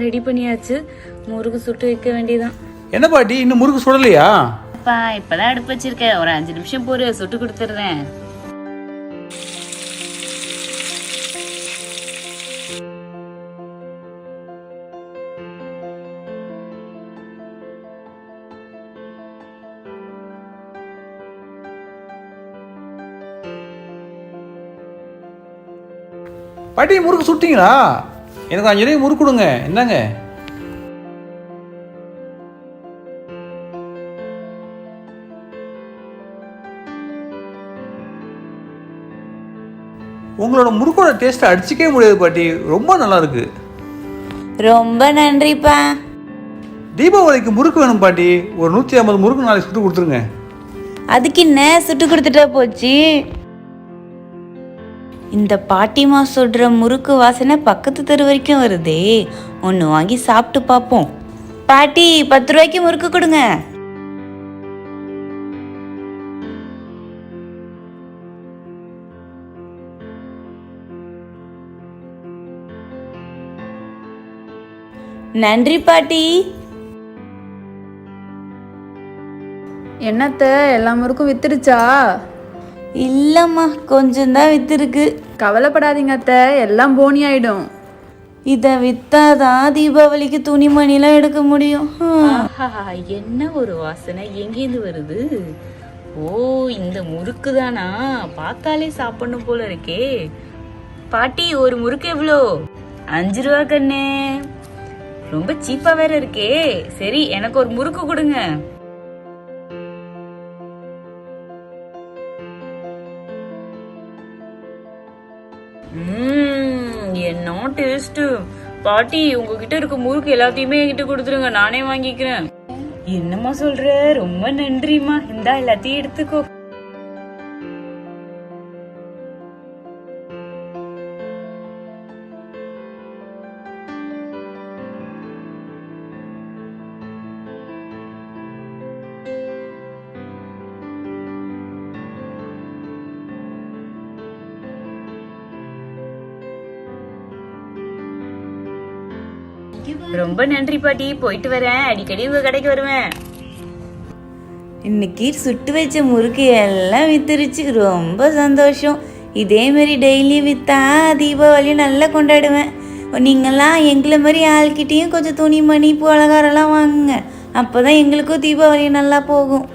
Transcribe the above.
எல்லாம் ரெடி பண்ணியாச்சு. முறுக்கு சுட்டு வைக்க வேண்டியதான் என்ன பாட்டி இன்னும் முறுக்கு சுடலையா? அப்பா இப்பதான் அடுப்பு வச்சிருக்கேன். ஒரு அஞ்சு நிமிஷம் போரு சுட்டு கொடுத்துட்றேன். பாட்டி முறுக்கு சுட்டிங்களா? எனக்கு அஞ்சு ரூபாய் முறுக்கு கொடுங்க. என்னங்க? உங்களோட முறுக்கோட டேஸ்ட்டை அடிச்சிக்கவே முடியாது பாட்டி. ரொம்ப நல்லா இருக்கு ரொம்ப நன்றிப்பா. தீபாவளிக்கு முறுக்கு வேணும் பாட்டி. ஒரு நூற்றி ஐம்பது முறுக்கு நாளைக்கு சுட்டு கொடுத்துருங்க. அதுக்கு என்ன சுட்டு கொடுத்துட்டா போச்சு? இந்த பாட்டிமா சொல்ற முறுக்கு வாசனை பக்கத்து தெரு வரைக்கும் வருதே. ஒன்று வாங்கி சாப்பிட்டு பார்ப்போம் பாட்டி பத்து ரூபாய்க்கு முறுக்கு கொடுங்க. நன்றி பாட்டி. என்னத்த எல்லா முறுக்கும் வித்துடுச்சா? இல்லைம்மா கொஞ்சம் தான் வித்துருக்கு. கவலைப்படாதீங்க அத்தை எல்லாம் போனி ஆயிடும். இதை வித்தாதான் தீபாவளிக்கு துணிமணிலாம் எடுக்க முடியும். என்ன ஒரு வாசனை எங்கேருந்து வருது? ஓ இந்த முறுக்கு தானா பார்த்தாலே சாப்பிடணும் போல இருக்கே. பாட்டி ஒரு முறுக்கு எவ்வளோ? அஞ்சு ரூபா கண்ணே. ரொம்ப சீப்பா வேற இருக்கே. சரி எனக்கு ஒரு முறுக்கு கொடுங்க. என்ன டேஸ்ட் பாட்டி உங்ககிட்ட இருக்க முறுக்கு எல்லாத்தையுமே என்கிட்ட கொடுத்துருங்க. நானே வாங்கிக்கிறேன். என்னம்மா சொல்ற? ரொம்ப நன்றிம்மா. இந்தா எல்லாத்தையும் எடுத்துக்கோ. ரொம்ப நன்றி பாட்டி. போயிட்டு வரேன். அடிக்கடி உங்க கடைக்கு வருவேன். இன்னைக்கு சுட்டு வச்ச முறுக்கு எல்லாம் வித்துருச்சு. ரொம்ப சந்தோஷம். இதே மாதிரி டெய்லி வித்தா தீபாவளி நல்லா கொண்டாடுவேன். நீங்கள்லாம் எங்களை மாதிரி ஆள்கிட்டயும் கொஞ்சம் துணிமணி பூ அலங்காரம்லாம் வாங்குங்க. அப்போதான் எங்களுக்கும் தீபாவளி நல்லா போகும்.